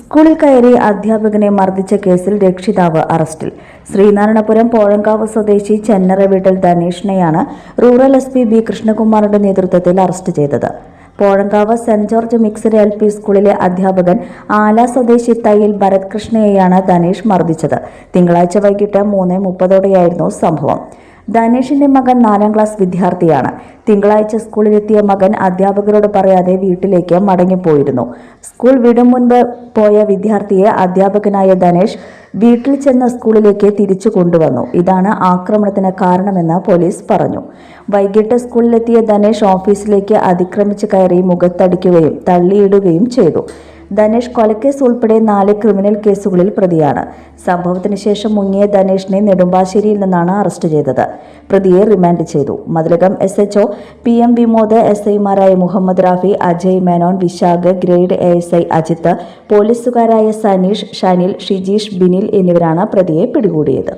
സ്കൂളിൽ കയറി അധ്യാപകനെ മർദ്ദിച്ച കേസിൽ രക്ഷിതാവ് അറസ്റ്റിൽ. ശ്രീനാരായണപുരം പോഴങ്കാവ് സ്വദേശി ചെന്നറ വീട്ടിൽ ധനേഷിനെയാണ് റൂറൽ എസ് പി ബി കൃഷ്ണകുമാറിന്റെ നേതൃത്വത്തിൽ അറസ്റ്റ് ചെയ്തത്. Pozhankavu saint George mixed L P സ്കൂളിലെ അധ്യാപകൻ ആല സ്വദേശി തയ്യിൽ ഭരത് കൃഷ്ണയെയാണ് ധനേഷ് മർദ്ദിച്ചത്. തിങ്കളാഴ്ച വൈകിട്ട് മൂന്ന് മുപ്പതോടെയായിരുന്നു സംഭവം. ധനേഷിന്റെ മകൻ നാലാം ക്ലാസ് വിദ്യാർത്ഥിയാണ്. തിങ്കളാഴ്ച സ്കൂളിലെത്തിയ മകൻ അധ്യാപകരോട് പറയാതെ വീട്ടിലേക്ക് മടങ്ങിപ്പോയിരുന്നു. സ്കൂൾ വിടും മുൻപ് പോയ വിദ്യാർത്ഥിയെ അധ്യാപകനായ ധനേഷ് വീട്ടിൽ ചെന്ന സ്കൂളിലേക്ക് തിരിച്ചു കൊണ്ടുവന്നു. ഇതാണ് ആക്രമണത്തിന് കാരണമെന്ന് പോലീസ് പറഞ്ഞു. വൈകിട്ട് സ്കൂളിലെത്തിയ ധനേഷ് ഓഫീസിലേക്ക് അതിക്രമിച്ച് കയറി മുഖത്തടിക്കുകയും തള്ളിയിടുകയും ചെയ്തു. ധനേഷ് കൊലക്കേസ് ഉൾപ്പെടെ നാല് ക്രിമിനൽ കേസുകളിൽ പ്രതിയാണ്. സംഭവത്തിന് ശേഷം മുങ്ങിയ ധനേഷിനെ നെടുമ്പാശ്ശേരിയിൽ നിന്നാണ് അറസ്റ്റ് ചെയ്തത്. പ്രതിയെ റിമാൻഡ് ചെയ്തു. Mathilakam S H O P M Vimod S ഐമാരായ Muhammad Rafi Ajay Menon Vishakh grade A S I Ajith പോലീസുകാരായ Saneesh Shanil Shijeesh Binil എന്നിവരാണ് പ്രതിയെ പിടികൂടിയത്.